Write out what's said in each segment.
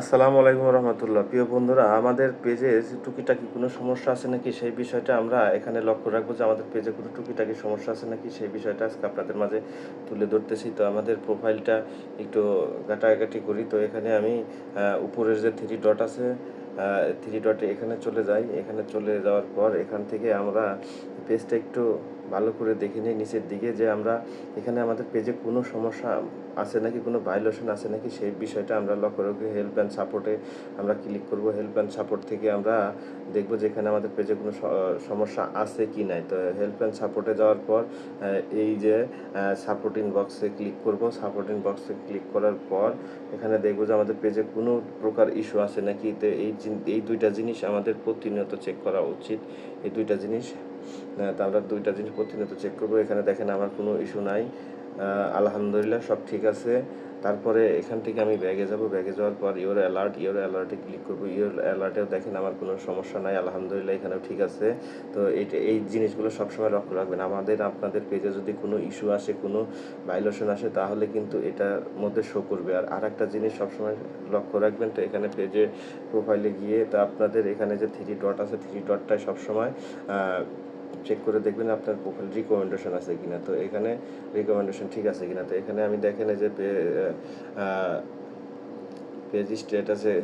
আসসালামু আলাইকুম রহমতুল্লাহ। প্রিয় বন্ধুরা, আমাদের পেজে টুকিটাকি কোনো সমস্যা আছে নাকি সেই বিষয়টা আমরা এখানে লক্ষ্য রাখব যে আমাদের পেজে কোনো টুকিটাকি সমস্যা আছে নাকি সেই বিষয়টা আজকে আপনাদের মাঝে তুলে ধরতেছি। তো আমাদের প্রোফাইলটা একটু ঘাটাঘাটি করি। তো এখানে আমি উপরের যে থ্রি ডট আছে থ্রি ডটে এখানে চলে যাই। এখানে চলে যাওয়ার পর এখান থেকে আমরা পেজটা একটু ভালো করে দেখে নিই নিচের দিকে যে আমরা এখানে আমাদের পেজে কোনো সমস্যা আছে নাকি, কোনো ভাইলেশন আছে নাকি, সেই বিষয়টা আমরা লক্ষ্য হেল্প অ্যান্ড সাপোর্টে আমরা ক্লিক করব। হেল্প অ্যান্ড সাপোর্ট থেকে আমরা দেখব যে এখানে আমাদের পেজে কোনো সমস্যা আছে কি নাই। তো হেল্প অ্যান্ড সাপোর্টে যাওয়ার পর এই যে সাপোর্টিং বক্সে ক্লিক করব। সাপোর্টিং বক্সে ক্লিক করার পর এখানে দেখব যে আমাদের পেজে কোনো প্রকার ইস্যু আছে নাকি। তো এই এই দুইটা জিনিস আমাদের প্রতিনিয়ত চেক করা উচিত। এই দুইটা জিনিস তো আমরা দুইটা জিনিস প্রতিনিয়ত চেক করব। এখানে দেখেন আমার কোনো ইস্যু নাই। আলহামদুলিল্লাহ সব ঠিক আছে। তারপরে এখান থেকে আমি ব্যাগে যাব। ব্যাগে যাওয়ার পর ইওর অ্যালার্ট ইওর অ্যালার্টে ক্লিক করব। ইওর অ্যালার্টেও দেখেন আমার কোনো সমস্যা নাই, আলহামদুলিল্লাহ এখানেও ঠিক আছে। তো এইটা, এই জিনিসগুলো সবসময় লক্ষ্য রাখবেন। আমাদের, আপনাদের পেজে যদি কোনো ইস্যু আসে, কোনো ভাইলেশন আসে, তাহলে কিন্তু এটার মধ্যে শো করবে। আর আরেকটা জিনিস সবসময় লক্ষ্য রাখবেন, তো এখানে পেজে প্রোফাইলে গিয়ে তো আপনাদের এখানে যে থ্রি ডট আছে থ্রি ডটটায় সবসময় চেক করে দেখবেন আপনার প্রোফাইল রিকমেন্ডেশন আছে কিনা। তো এখানে রিকমেন্ডেশন ঠিক আছে কিনা। তো এখানে আমি দেখেন যে পেজ স্ট্যাটাসে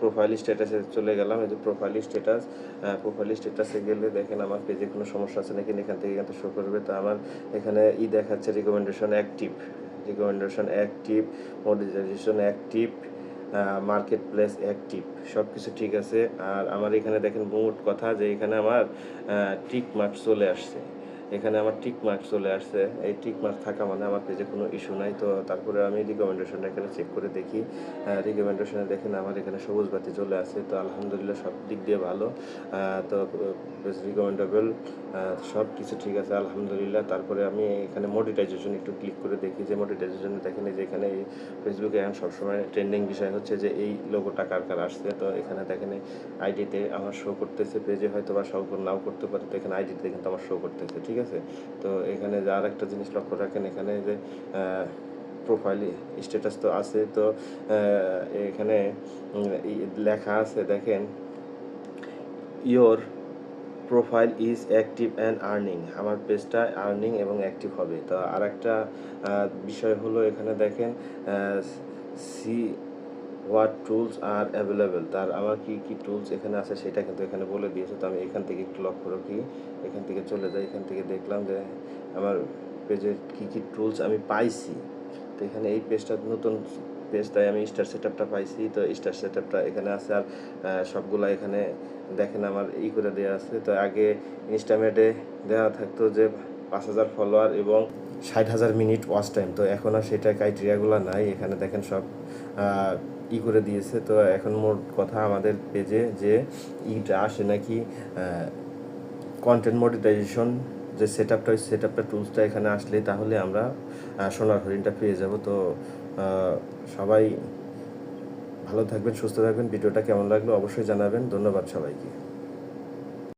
প্রোফাইল স্ট্যাটাসে চলে গেলাম। এই যে প্রোফাইল স্ট্যাটাস প্রোফাইল স্ট্যাটাসে গেলে দেখেন আমার পেজে কোনো সমস্যা আছে নাকি? এখান থেকে এখান থেকে শো করবে। তো আমার এখানে ই দেখাচ্ছে recommendation active recommendation active monetization active market place active সব কিছু ঠিক আছে। আর আমার এখানে দেখেন মোট কথা যে এখানে আমার টিক মার্ক চলে আসছে। এখানে আমার টিক মার্ক চলে আসছে। এই টিক মার্ক থাকা মানে আমার পেজে কোনো ইস্যু নাই। তো তারপরে আমি রিকমেন্ডেশন এখানে চেক করে দেখি। রিকমেন্ডেশনে দেখেন আমার এখানে সবুজ বাতি চলে আসে তো আলহামদুলিল্লাহ সব দিক দিয়ে ভালো। তো রিকমেন্ডেবল সব কিছু ঠিক আছে, আলহামদুলিল্লাহ। তারপরে আমি এখানে মডিটাইজেশন একটু ক্লিক করে দেখি যে মডিটাইজেশনে দেখেন যে এখানে এই ফেসবুকে এখন সবসময় ট্রেন্ডিং বিষয় হচ্ছে যে এই লোগোটা কার কার আসছে। তো এখানে দেখেন আইডিতে আমার শো করতেছে। পেজে হয়তো বা শো নাও করতে পারে। তো এখানে আইডিতে কিন্তু আমার শো করতেছে, ঠিক আছে? তো এখানে যে আর একটা জিনিস লক্ষ্য রাখেন, এখানে যে প্রোফাইল স্ট্যাটাস তো আছে, তো এখানে লেখা আছে, দেখেন your profile is active and earning আমার পেজটা আর্নিং এবং অ্যাক্টিভ হবে। তো আর একটা বিষয় হলো এখানে দেখেন see what tools are available তার আমার কি কি টুলস এখানে আছে সেটা কিন্তু এখানে বলে দিয়েছে। তো আমি এখান থেকে একটু লক্ষ্য রাখি। এখান থেকে চলে যাই। এখান থেকে দেখলাম যে আমার পেজে কি কি টুলস আমি পাইছি। তো এখানে এই পেজটা নতুন পেজ, তাই আমি স্টার সেটআপটা পাইছি। তো স্টার সেটআপটা এখানে আছে আর সবগুলা এখানে দেখেন আমার ই করে দেওয়া আছে। তো আগে ইনস্টামেটে দেওয়া থাকতো যে পাঁচ হাজার ফলোয়ার এবং ষাট হাজার মিনিট ওয়াচ টাইম তো এখন আর সেটা ক্রাইটেরিয়াগুলো নাই। এখানে দেখেন সব ই করে দিয়েছে। তো এখন মোট কথা আমাদের পেজে যে ইটা আসে নাকি কন্টেন্ট মডিটাইজেশন যে সেট আপটা ওই সেট আপটা টুলসটা এখানে আসলে তাহলে আমরা সোনার হরিণটা পেয়ে যাব। তো সবাই ভালো থাকবেন, সুস্থ থাকবেন। ভিডিওটা কেমন লাগল অবশ্যই জানাবেন। ধন্যবাদ সবাইকে।